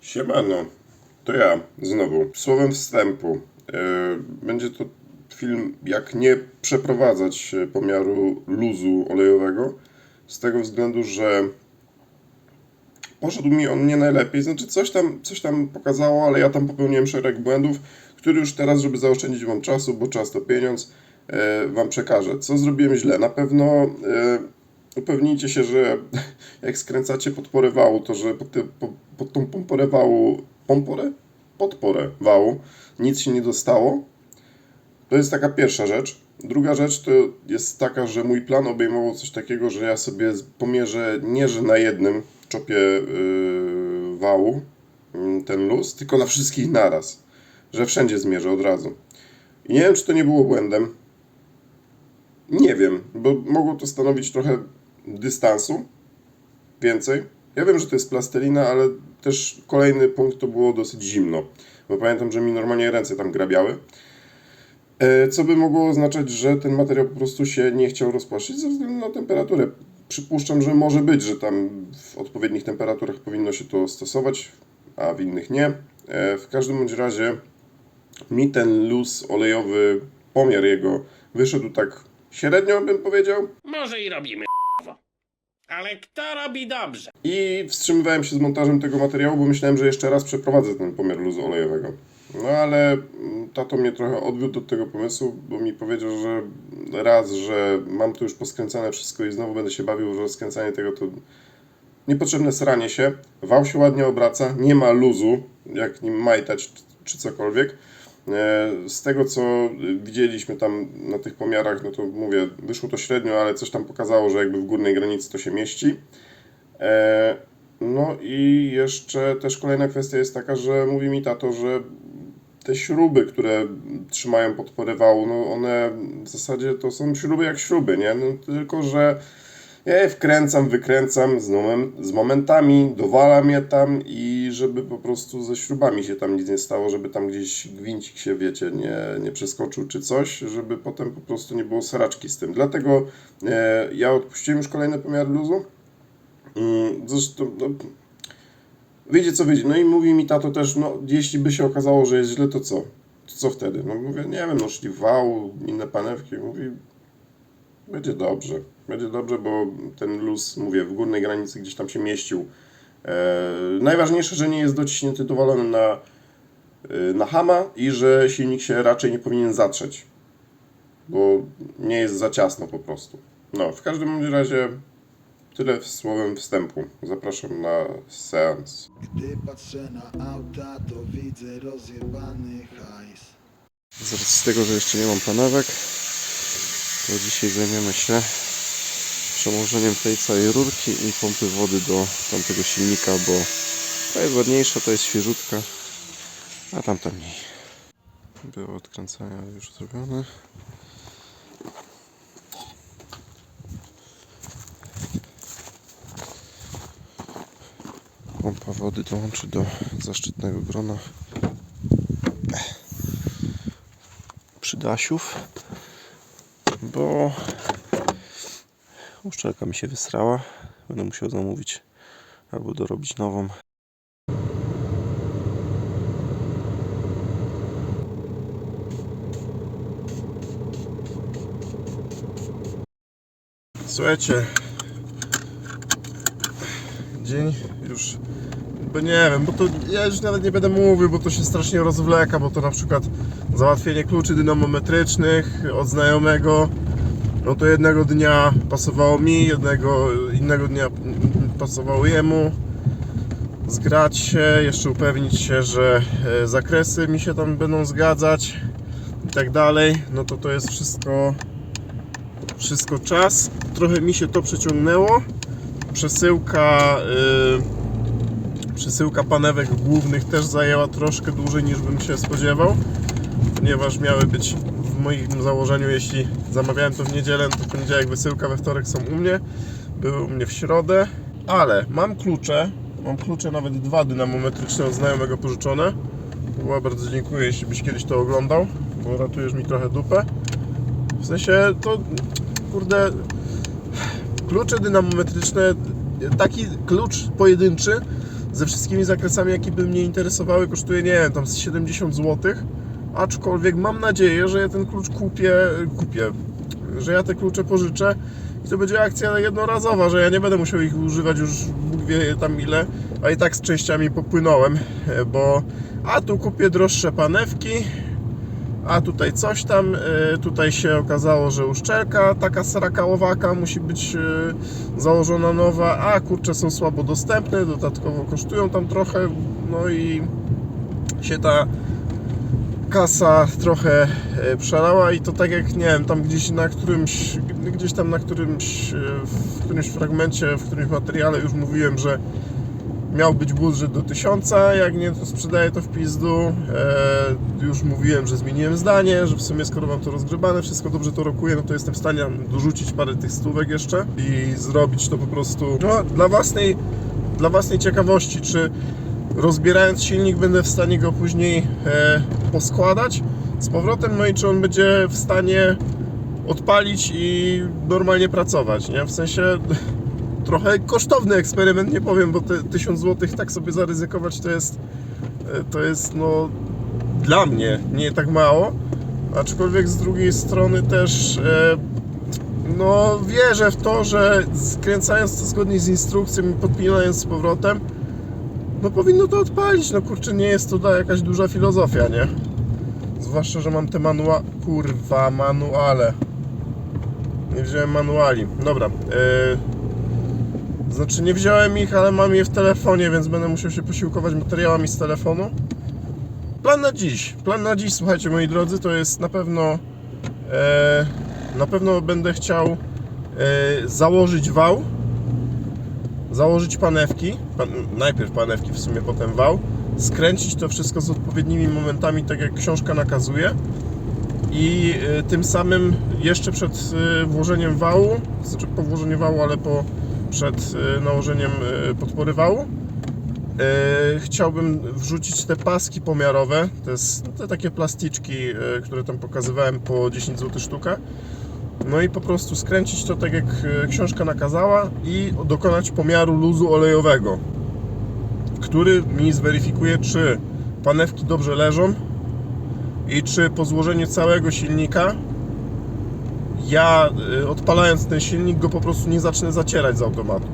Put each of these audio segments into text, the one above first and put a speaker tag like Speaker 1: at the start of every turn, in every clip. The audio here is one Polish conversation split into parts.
Speaker 1: Siemano, to ja znowu. Słowem wstępu. e, Będzie to film, jak nie przeprowadzać pomiaru luzu olejowego. Z tego względu, że poszedł mi on nie najlepiej. Znaczy, coś tam, coś tam pokazało, ale ja tam popełniłem szereg błędów, który już teraz, żeby zaoszczędzić Wam czasu, bo czas to pieniądz, e, Wam przekażę. Co zrobiłem źle? Na pewno e, upewnijcie się, że jak skręcacie podporę wału, to że pod, te, po, pod tą pomporę wału, pomporę? Podporę wału, nic się nie dostało. To jest taka pierwsza rzecz. Druga rzecz to jest taka, że mój plan obejmował coś takiego, że ja sobie pomierzę nie, że na jednym czopie yy, wału yy, ten luz, tylko na wszystkich naraz. Że wszędzie zmierzę od razu. I nie wiem, czy to nie było błędem. Nie wiem, bo mogło to stanowić trochę dystansu więcej. Ja wiem, że to jest plastelina, ale też kolejny punkt to było dosyć zimno. Bo pamiętam, że mi normalnie ręce tam grabiały. E, Co by mogło oznaczać, że ten materiał po prostu się nie chciał rozpłaszczyć ze względu na temperaturę. Przypuszczam, że może być, że tam w odpowiednich temperaturach powinno się to stosować, a w innych nie. E, W każdym bądź razie mi ten luz olejowy, pomiar jego wyszedł tak średnio, bym powiedział.
Speaker 2: Może i robimy. Ale kto robi dobrze?
Speaker 1: I wstrzymywałem się z montażem tego materiału, bo myślałem, że jeszcze raz przeprowadzę ten pomiar luzu olejowego. No ale mm, tato mnie trochę odwiódł od tego pomysłu, bo mi powiedział, że raz, że mam tu już poskręcane wszystko i znowu będę się bawił, że skręcanie tego to niepotrzebne sranie się. Wał się ładnie obraca, nie ma luzu, jak nim majtać czy- czy cokolwiek. E, Z tego co widzieliśmy tam na tych pomiarach, no to mówię, wyszło to średnio, ale coś tam pokazało, że jakby w górnej granicy to się mieści. E, No i jeszcze też kolejna kwestia jest taka, że mówi mi tato, że te śruby, które trzymają podporę wału, no one w zasadzie to są śruby jak śruby, nie? No tylko, że ja je wkręcam, wykręcam z, moment, z momentami, dowalam je tam i żeby po prostu ze śrubami się tam nic nie stało, żeby tam gdzieś gwincik się, wiecie, nie, nie przeskoczył czy coś, żeby potem po prostu nie było sraczki z tym. Dlatego e, ja odpuściłem już kolejny pomiar luzu. Mm, Zresztą, no, wyjdzie co wyjdzie. No i mówi mi tato też, no jeśli by się okazało, że jest źle, to co? To co wtedy? No mówię, nie wiem, no szli wał, inne panewki. Mówi, będzie dobrze. Będzie dobrze, bo ten luz, mówię, w górnej granicy gdzieś tam się mieścił. E, najważniejsze, że nie jest dociśnięty dowalony na, e, na hama i że silnik się raczej nie powinien zatrzeć. Bo nie jest za ciasno po prostu. No, w każdym razie tyle słowem wstępu. Zapraszam na seans.
Speaker 3: Gdy patrzę na auta, to widzę rozjebany hajs.
Speaker 1: Z tego, że jeszcze nie mam panewek, to dzisiaj zajmiemy się przełożeniem tej całej rurki i pompy wody do tamtego silnika, bo ta jest ładniejsza, to jest świeżutka, a tamta mniej. Było odkręcania już zrobione. Pompa wody dołączy do zaszczytnego grona przydasiów, bo uszczelka mi się wysrała. Będę musiał zamówić albo dorobić nową. Słuchajcie, dzień już bo nie wiem, bo to ja już nawet nie będę mówił, bo to się strasznie rozwleka, bo to na przykład załatwienie kluczy dynamometrycznych od znajomego, no to jednego dnia pasowało mi, jednego innego dnia pasowało jemu. Zgrać się, jeszcze upewnić się, że e, zakresy mi się tam będą zgadzać i tak dalej. No to to jest wszystko wszystko czas. Trochę mi się to przeciągnęło. Przesyłka y, Przesyłka panewek głównych też zajęła troszkę dłużej niż bym się spodziewał, ponieważ miały być w moim założeniu, jeśli zamawiałem to w niedzielę, to w poniedziałek wysyłka, we wtorek są u mnie, były u mnie w środę, ale mam klucze, mam klucze nawet dwa dynamometryczne od znajomego pożyczone. Była bardzo dziękuję, jeśli byś kiedyś to oglądał, bo ratujesz mi trochę dupę. W sensie to, kurde, klucze dynamometryczne, taki klucz pojedynczy ze wszystkimi zakresami, jakie by mnie interesowały, kosztuje, nie wiem, tam z 70 zł. Aczkolwiek mam nadzieję, że ja ten klucz kupię, kupię, że ja te klucze pożyczę i to będzie akcja jednorazowa, że ja nie będę musiał ich używać już Bóg wie tam ile, a i tak z częściami popłynąłem, e, bo a tu kupię droższe panewki, a tutaj coś tam, e, tutaj się okazało, że uszczelka taka sraka owaka musi być e, założona nowa, a kurcze są słabo dostępne, dodatkowo kosztują tam trochę, no i się ta kasa trochę e, przelała i to tak jak, nie wiem, tam gdzieś na którymś, gdzieś tam na którymś, w którymś fragmencie, w którymś materiale już mówiłem, że miał być budżet do 1000, jak nie, to sprzedaję to w pizdu. E, już mówiłem, że zmieniłem zdanie, że w sumie skoro mam to rozgrzebane, wszystko dobrze to rokuje, no to jestem w stanie dorzucić parę tych stówek jeszcze i zrobić to po prostu no, dla własnej, dla własnej ciekawości, czy rozbierając silnik będę w stanie go później e, poskładać z powrotem, no i czy on będzie w stanie odpalić i normalnie pracować, nie? W sensie trochę kosztowny eksperyment, nie powiem, bo te 1000 zł tak sobie zaryzykować to jest e, to jest no dla mnie nie tak mało, aczkolwiek z drugiej strony też e, no wierzę w to, że skręcając to zgodnie z instrukcją i podpinając z powrotem no powinno to odpalić, no kurczę, nie jest to jakaś duża filozofia, nie? Zwłaszcza, że mam te manua... Kurwa, manuale. Nie wziąłem manuali. Dobra. Yy... Znaczy nie wziąłem ich, ale mam je w telefonie, więc będę musiał się posiłkować materiałami z telefonu. Plan na dziś. Plan na dziś, słuchajcie moi drodzy, to jest na pewno... E, na pewno będę chciał e, założyć wał założyć panewki, pan, najpierw panewki, w sumie potem wał, skręcić to wszystko z odpowiednimi momentami, tak jak książka nakazuje i y, tym samym jeszcze przed y, włożeniem wału, znaczy po włożeniu wału, ale po, przed y, nałożeniem y, podpory wału, y, chciałbym wrzucić te paski pomiarowe, jest te takie plasticzki, które tam pokazywałem po 10 zł sztuka, no i po prostu skręcić to tak jak książka nakazała i dokonać pomiaru luzu olejowego, który mi zweryfikuje, czy panewki dobrze leżą i czy po złożeniu całego silnika ja e, odpalając ten silnik go po prostu nie zacznę zacierać z automatu.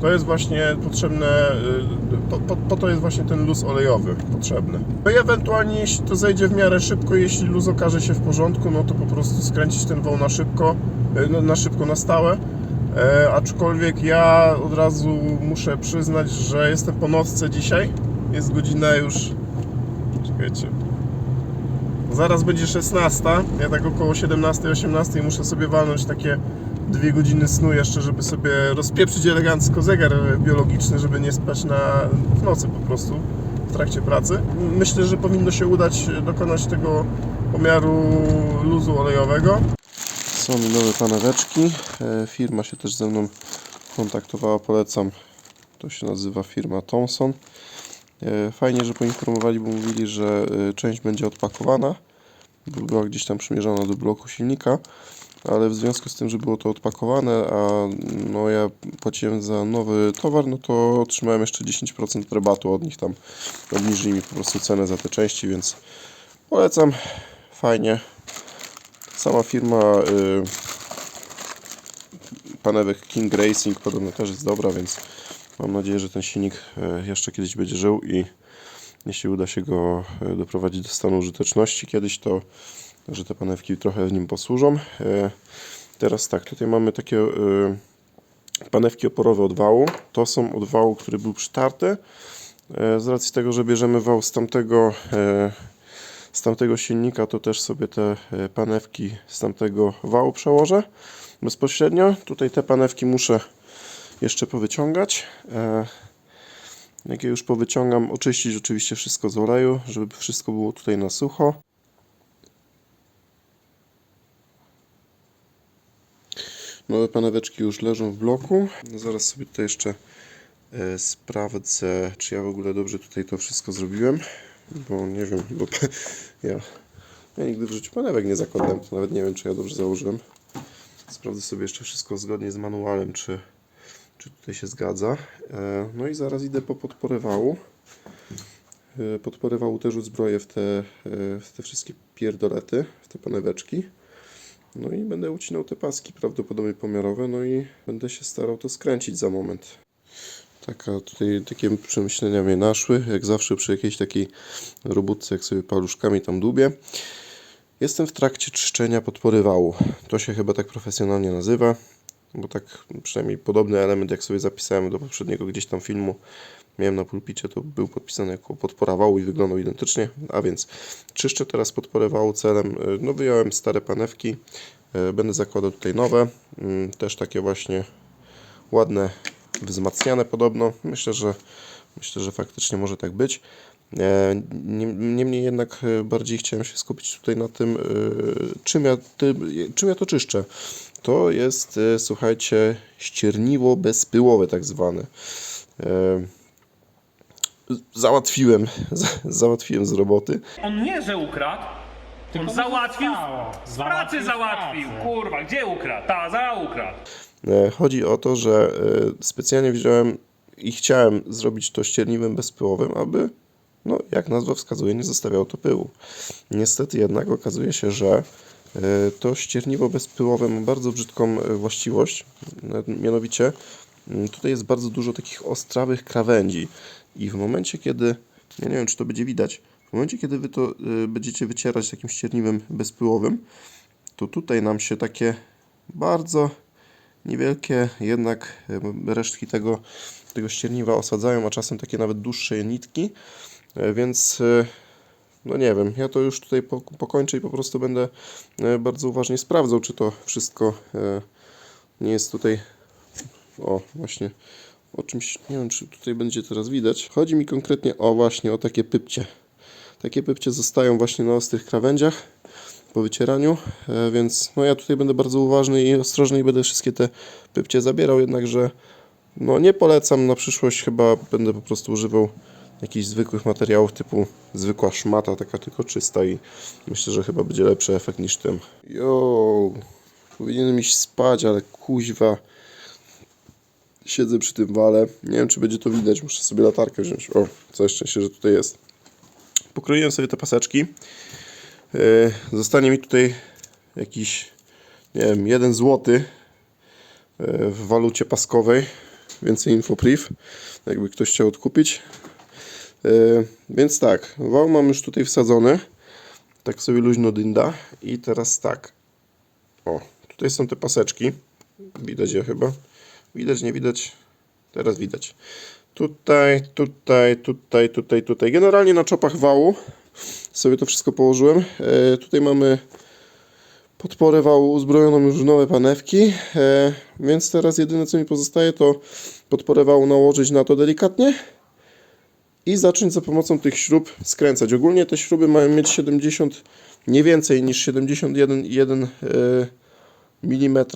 Speaker 1: To jest właśnie potrzebne, y, po, po, po to jest właśnie ten luz olejowy potrzebny. No i ewentualnie jeśli to zejdzie w miarę szybko, jeśli luz okaże się w porządku, no to po prostu skręcić ten wał na szybko, y, no, na szybko, na stałe. E, aczkolwiek ja od razu muszę przyznać, że jestem po nocce dzisiaj. Jest godzina już... Czekajcie. Zaraz będzie 16. Ja tak około 17-18 muszę sobie walnąć takie dwie godziny snu jeszcze, żeby sobie rozpieprzyć elegancko zegar biologiczny, żeby nie spać na, w nocy po prostu w trakcie pracy. Myślę, że powinno się udać dokonać tego pomiaru luzu olejowego. Są nowe paneweczki. E, Firma się też ze mną kontaktowała, polecam. To się nazywa firma Thomson. E, Fajnie, że poinformowali, bo mówili, że e, część będzie odpakowana, bo była gdzieś tam przymierzona do bloku silnika ale w związku z tym, że było to odpakowane, a no ja płaciłem za nowy towar, no to otrzymałem jeszcze 10% rabatu od nich tam. Obniżyli mi po prostu cenę za te części, więc polecam. Fajnie. Sama firma y, panewek King Racing podobno też jest dobra, więc mam nadzieję, że ten silnik y, jeszcze kiedyś będzie żył i jeśli uda się go y, doprowadzić do stanu użyteczności kiedyś, to że te panewki trochę w nim posłużą. E, Teraz tak, tutaj mamy takie e, panewki oporowe od wału. To są od wału, który był przytarty. E, Z racji tego, że bierzemy wał z tamtego, e, z tamtego silnika, to też sobie te e, panewki z tamtego wału przełożę bezpośrednio. Tutaj te panewki muszę jeszcze powyciągać. E, Jak je już powyciągam, oczyścić oczywiście wszystko z oleju, żeby wszystko było tutaj na sucho. Nowe paneweczki już leżą w bloku. Zaraz sobie tutaj jeszcze e, sprawdzę, czy ja w ogóle dobrze tutaj to wszystko zrobiłem. Bo nie wiem, bo ja, ja nigdy w życiu panewek nie zakładałem, to nawet nie wiem, czy ja dobrze założyłem. Sprawdzę sobie jeszcze wszystko zgodnie z manualem, czy, czy tutaj się zgadza. E, No i zaraz idę po podporę wału. E, Podporę wału też uzbroję w te, e, w te wszystkie pierdolety, w te paneweczki. No i będę ucinał te paski prawdopodobnie pomiarowe, no i będę się starał to skręcić za moment. Taka tutaj takie przemyślenia mnie naszły, jak zawsze przy jakiejś takiej robótce, jak sobie paluszkami tam dłubię. Jestem w trakcie czyszczenia podpory wału. To się chyba tak profesjonalnie nazywa, bo tak przynajmniej podobny element, jak sobie zapisałem do poprzedniego gdzieś tam filmu, miałem na pulpicie, to był podpisany jako podpora wału i wyglądał identycznie. A więc czyszczę teraz podporę wału celem, y, no wyjąłem stare panewki, y, będę zakładał tutaj nowe, mm, też takie właśnie ładne, wzmacniane podobno. Myślę, że myślę, że faktycznie może tak być. E, niem- Niemniej jednak e, bardziej chciałem się skupić tutaj na tym, czym ja, czym ja to czyszczę. To jest, e, słuchajcie, ścierniwo bezpyłowe tak zwane. E, Załatwiłem, załatwiłem z roboty.
Speaker 4: On nie, że ukradł. On załatwił. Z pracy
Speaker 2: Załatwił.
Speaker 4: Kurwa, gdzie ukradł? Ta, za ukradł.
Speaker 1: E, Chodzi o to, że specjalnie wziąłem i chciałem zrobić to ścierniwym bezpyłowym, aby, no, jak nazwa wskazuje, nie zostawiało to pyłu. Niestety jednak okazuje się, że to ścierniwo bezpyłowe ma bardzo brzydką e, właściwość, e, mianowicie tutaj jest bardzo dużo takich ostrawych krawędzi i w momencie, kiedy, ja nie wiem, czy to będzie widać, w momencie, kiedy wy to e, będziecie wycierać takim ścierniwym bezpyłowym, to tutaj nam się takie bardzo niewielkie jednak e, resztki tego, tego ścierniwa osadzają, a czasem takie nawet dłuższe nitki, E, więc e, no nie wiem, ja to już tutaj po- pokończę i po prostu będę e, bardzo uważnie sprawdzał, czy to wszystko e, nie jest tutaj o właśnie o czymś, nie wiem czy tutaj będzie teraz widać. Chodzi mi konkretnie o właśnie o takie pypcie. Takie pypcie zostają właśnie na ostrych krawędziach po wycieraniu, e, więc no ja tutaj będę bardzo uważny i ostrożny i będę wszystkie te pypcie zabierał, jednakże no nie polecam na przyszłość, chyba będę po prostu używał jakichś zwykłych materiałów typu zwykła szmata, taka tylko czysta i myślę, że chyba będzie lepszy efekt niż tym. Jo, powinienem iść spać, ale kuźwa siedzę przy tym wale. Nie wiem, czy będzie to widać, muszę sobie latarkę wziąć. O, całe szczęście, że tutaj jest. Pokroiłem sobie te paseczki. Yy, Zostanie mi tutaj jakiś, nie wiem, jeden złoty yy, w walucie paskowej. Więcej infopriv, jakby ktoś chciał odkupić. Yy, Więc tak, wał mam już tutaj wsadzony. Tak sobie luźno dynda. I teraz tak. O, tutaj są te paseczki. Widać je chyba. Widać, nie widać. Teraz widać. Tutaj, tutaj, tutaj, tutaj, tutaj. Generalnie na czopach wału sobie to wszystko położyłem. E, tutaj mamy podporę wału uzbrojoną już w nowe panewki, e, więc teraz jedyne co mi pozostaje to podporę wału nałożyć na to delikatnie i zacząć za pomocą tych śrub skręcać. Ogólnie te śruby mają mieć 70, nie więcej niż 71,1 mm.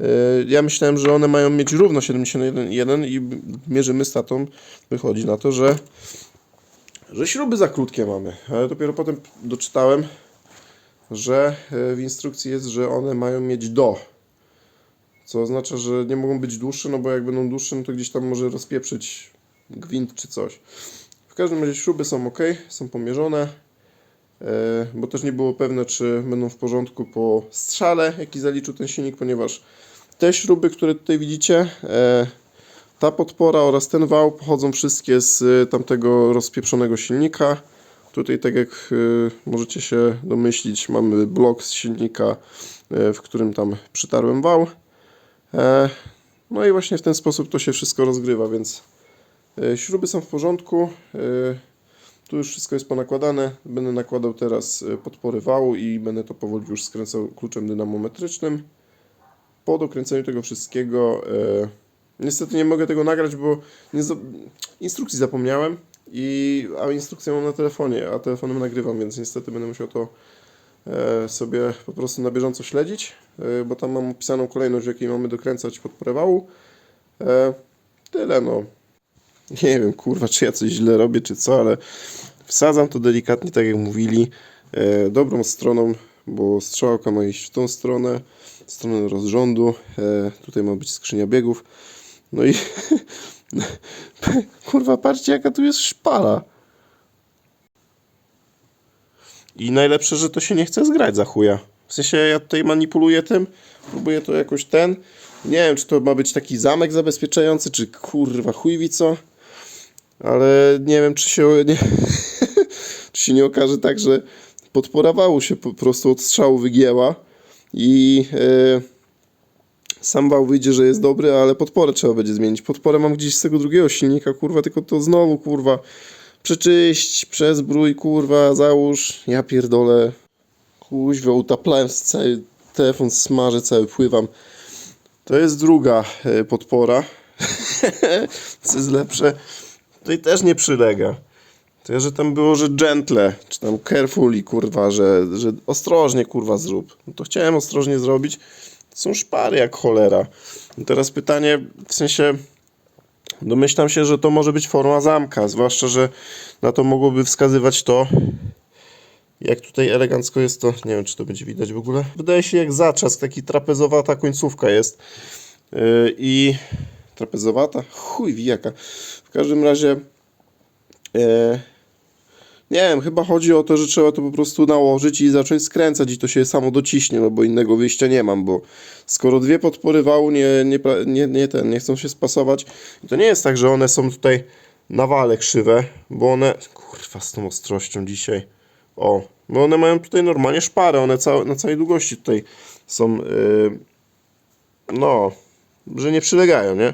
Speaker 1: E, Ja myślałem, że one mają mieć równo 71,1 i mierzymy z tatą. Wychodzi na to, że że śruby za krótkie mamy, ale dopiero potem doczytałem, że e, w instrukcji jest, że one mają mieć do. Co oznacza, że nie mogą być dłuższe, no bo jak będą dłuższe, no to gdzieś tam może rozpieprzyć gwint czy coś. W każdym razie śruby są ok, są pomierzone, e, bo też nie było pewne, czy będą w porządku po strzale, jaki zaliczył ten silnik, ponieważ te śruby, które tutaj widzicie, e, ta podpora oraz ten wał pochodzą wszystkie z y, tamtego rozpieprzonego silnika. Tutaj, tak jak możecie się domyślić, mamy blok z silnika, w którym tam przytarłem wał. E, No i właśnie w ten sposób to się wszystko rozgrywa, więc śruby są w porządku. y, Tu już wszystko jest ponakładane. Będę nakładał teraz y, podpory wału i będę to powoli już skręcał kluczem dynamometrycznym. Po dokręceniu tego wszystkiego Niestety nie mogę tego nagrać, bo za... instrukcji zapomniałem, i... a instrukcję mam na telefonie, a telefonem nagrywam, więc niestety będę musiał to e, sobie po prostu na bieżąco śledzić, e, bo tam mam opisaną kolejność, w jakiej mamy dokręcać podporę wału. E, tyle no. Nie wiem, kurwa, czy ja coś źle robię, czy co, ale wsadzam to delikatnie, tak jak mówili. E, dobrą stroną bo strzałka ma iść w tą stronę, w stronę rozrządu. E, tutaj ma być skrzynia biegów. No i kurwa, patrzcie jaka tu jest szpala. I najlepsze, że to się nie chce zgrać za chuja. W sensie ja tutaj manipuluję tym, próbuję to jakoś ten. Nie wiem, czy to ma być taki zamek zabezpieczający, czy kurwa chuj co. Ale nie wiem, czy się nie, czy się nie okaże tak, że podpora wału się po prostu od strzału wygięła i e, sam wał wyjdzie, że jest dobry, ale podporę trzeba będzie zmienić. Podporę mam gdzieś z tego drugiego silnika, kurwa, tylko to znowu, kurwa, przeczyść, przezbrój, kurwa, załóż, ja pierdolę, kuźwa, utaplałem cały telefon, smażę, cały pływam. To jest druga e, podpora, co jest lepsze, tutaj też nie przylega. To, że tam było, że gentle, czy tam careful i kurwa, że, że ostrożnie kurwa zrób. No to chciałem ostrożnie zrobić. To są szpary jak cholera. Teraz pytanie, w sensie domyślam się, że to może być forma zamka, zwłaszcza, że na to mogłoby wskazywać to, jak tutaj elegancko jest to, nie wiem czy to będzie widać w ogóle. Wydaje się jak zaczask, taki trapezowata końcówka jest. Yy, I trapezowata? Chuj wie jaka. W każdym razie e, nie wiem, chyba chodzi o to, że trzeba to po prostu nałożyć i zacząć skręcać i to się samo dociśnie, no bo innego wyjścia nie mam, bo skoro dwie podpory wału nie, nie, nie, nie, ten, nie chcą się spasować, to nie jest tak, że one są tutaj na wale krzywe, bo one, kurwa z tą ostrością dzisiaj, o, bo one mają tutaj normalnie szparę, one na całej długości tutaj są, yy, no, że nie przylegają, nie?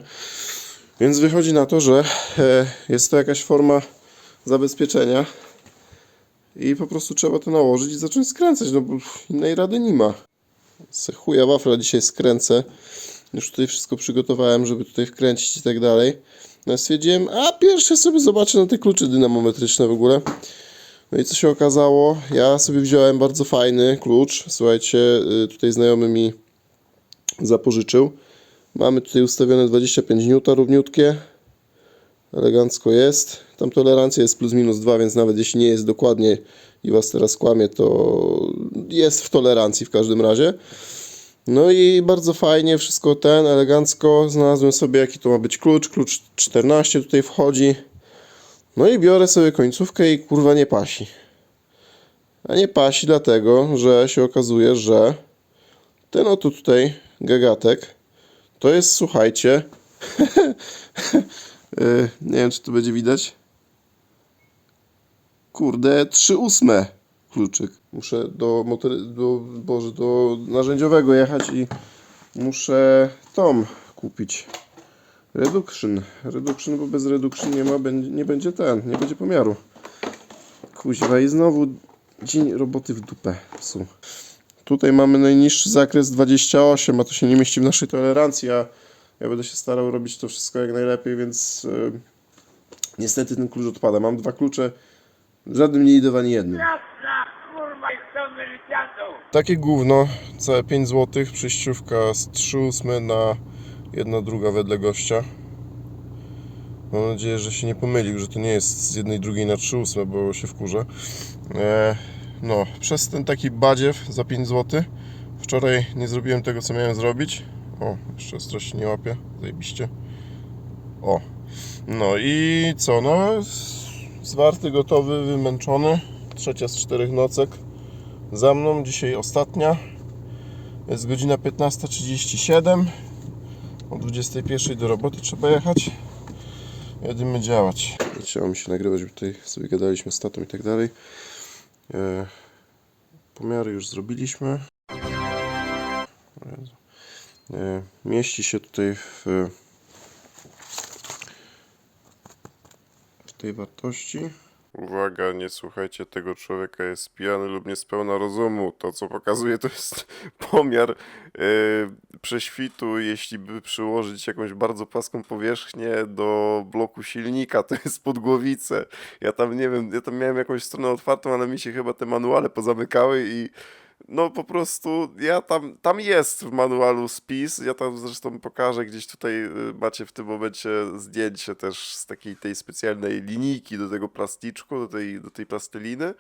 Speaker 1: Więc wychodzi na to, że e, jest to jakaś forma zabezpieczenia i po prostu trzeba to nałożyć i zacząć skręcać, no bo innej rady nie ma. Se chuja wafla dzisiaj skręcę. Już tutaj wszystko przygotowałem, żeby tutaj wkręcić i tak dalej. No stwierdziłem, a pierwsze sobie zobaczę na te klucze dynamometryczne w ogóle. No i co się okazało? Ja sobie wziąłem bardzo fajny klucz. Słuchajcie, y, tutaj znajomy mi zapożyczył. Mamy tutaj ustawione 25 N równiutkie. Elegancko jest. Tam tolerancja jest plus minus 2, więc nawet jeśli nie jest dokładnie i Was teraz kłamie, to jest w tolerancji w każdym razie. No i bardzo fajnie, wszystko ten, elegancko. Znalazłem sobie jaki to ma być klucz. Klucz 14 tutaj wchodzi. No i biorę sobie końcówkę i kurwa nie pasi. A nie pasi dlatego, że się okazuje, że ten oto tutaj gagatek to jest, słuchajcie, yy, nie wiem czy to będzie widać. Kurde, 3 ósme kluczyk. Muszę do, motor, do, Boże, do narzędziowego jechać i muszę tom kupić. Reduction. Reduction, bo bez reduction nie ma, nie będzie ten, nie będzie pomiaru. Kuźwa i znowu dzień roboty w dupę psu. Tutaj mamy najniższy zakres 28, a to się nie mieści w naszej tolerancji, a ja będę się starał robić to wszystko jak najlepiej, więc yy, niestety ten klucz odpada. Mam dwa klucze, żadnym nie idę w ani jednym. Takie gówno, całe 5 zł, przejściówka z 3,8 na jedna druga wedle gościa. Mam nadzieję, że się nie pomylił, że to nie jest z jednej drugiej na 3,8, bo się wkurzę. E, no, przez ten taki badziew za 5 zł wczoraj nie zrobiłem tego, co miałem zrobić. O, jeszcze ostrości nie łapię, zajebiście. O, no i co, no, zwarty, gotowy, wymęczony. Trzecia z czterech nocek za mną, dzisiaj ostatnia. Jest godzina 15.37. O 21.00 do roboty trzeba jechać. Jedziemy działać. Chciało mi się nagrywać, bo tutaj sobie gadaliśmy z tatą i tak dalej. E, pomiary już zrobiliśmy. E, mieści się tutaj w, w tej wartości. Uwaga, nie słuchajcie tego człowieka, jest pijany lub niespełna rozumu. To, co pokazuje, to jest pomiar e, prześwitu, jeśli by przyłożyć jakąś bardzo płaską powierzchnię do bloku silnika, to jest podgłowice. Ja tam, nie wiem, ja tam miałem jakąś stronę otwartą, ale mi się chyba te manuale pozamykały i no po prostu ja tam, tam jest w manualu spis, ja tam zresztą pokażę gdzieś tutaj y, macie w tym momencie zdjęcie też z takiej tej specjalnej linijki do tego plasticzku, do tej, do tej plasteliny,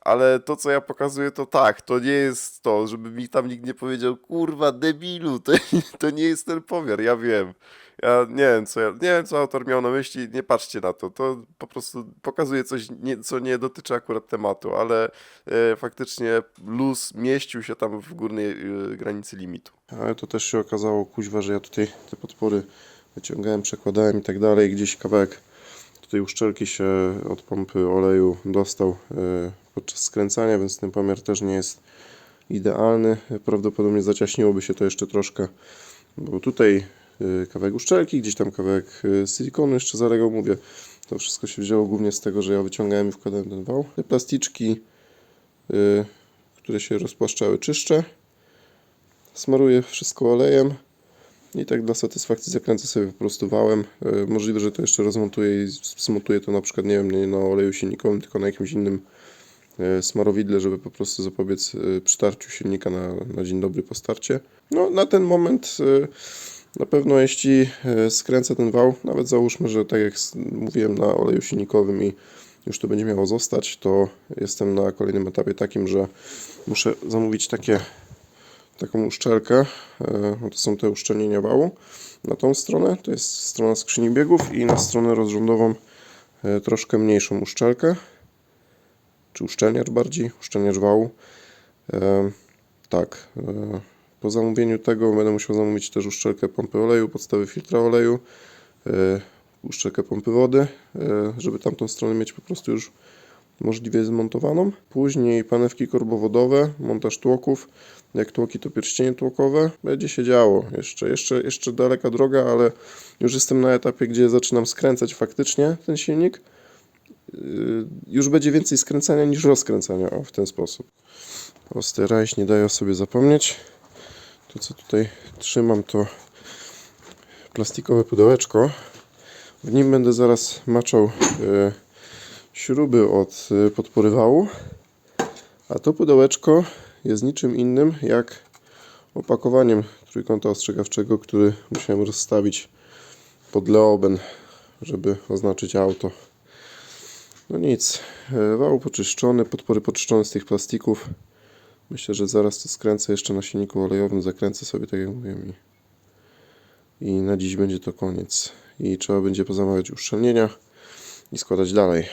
Speaker 1: ale to co ja pokazuję to tak, to nie jest to, żeby mi tam nikt nie powiedział, kurwa debilu, to, to nie jest ten pomiar, ja wiem. Ja nie wiem, co ja, nie wiem, co autor miał na myśli, nie patrzcie na to. To po prostu pokazuje coś, nie, co nie dotyczy akurat tematu, ale e, faktycznie luz mieścił się tam w górnej e, granicy limitu. Ale to też się okazało, kuźwa, że ja tutaj te podpory wyciągałem, przekładałem i tak dalej. Gdzieś kawałek tutaj uszczelki się od pompy oleju dostał e, podczas skręcania, więc ten pomiar też nie jest idealny. Prawdopodobnie zaciaśniłoby się to jeszcze troszkę, bo tutaj kawałek uszczelki, gdzieś tam kawałek y, silikonu jeszcze zalegał, mówię. To wszystko się wzięło głównie z tego, że ja wyciągałem i wkładałem ten wał. Te plasticzki, y, które się rozpłaszczały, czyszczę. Smaruję wszystko olejem i tak dla satysfakcji zakręcę sobie po prostu wałem. Y, Możliwe, że to jeszcze rozmontuję i zmontuję to na przykład, nie wiem, nie na oleju silnikowym, tylko na jakimś innym smarowidle, żeby po prostu zapobiec przytarciu silnika na, na dzień dobry po starcie. No, na ten moment na pewno jeśli e, skręcę ten wał, nawet załóżmy, że tak jak mówiłem na oleju silnikowym i już to będzie miało zostać, to jestem na kolejnym etapie takim, że muszę zamówić takie taką uszczelkę. e, To są te uszczelnienia wału. Na tą stronę to jest strona skrzyni biegów i na stronę rozrządową e, troszkę mniejszą uszczelkę czy uszczelniacz bardziej, uszczelniacz wału. Tak, po zamówieniu tego będę musiał zamówić też uszczelkę pompy oleju, podstawy filtra oleju, e, uszczelkę pompy wody, e, żeby tamtą stronę mieć po prostu już możliwie zmontowaną. Później panewki korbowodowe, montaż tłoków. Jak tłoki to pierścienie tłokowe. Będzie się działo. Jeszcze, jeszcze, jeszcze daleka droga, ale już jestem na etapie, gdzie zaczynam skręcać faktycznie ten silnik y, już będzie więcej skręcania niż rozkręcania, o w ten sposób. Prosty rajś, nie daje o sobie zapomnieć. To co tutaj trzymam to plastikowe pudełeczko. W nim będę zaraz maczał y, śruby od y, podpory wału. A to pudełeczko jest niczym innym jak opakowaniem trójkąta ostrzegawczego, który musiałem rozstawić pod leoben, żeby oznaczyć auto. No nic, e, wał poczyszczony, podpory poczyszczone z tych plastików. Myślę, że zaraz to skręcę jeszcze na silniku olejowym, zakręcę sobie tak jak mówiłem i, i na dziś będzie to koniec. I trzeba będzie pozamawiać uszczelnienia i składać dalej.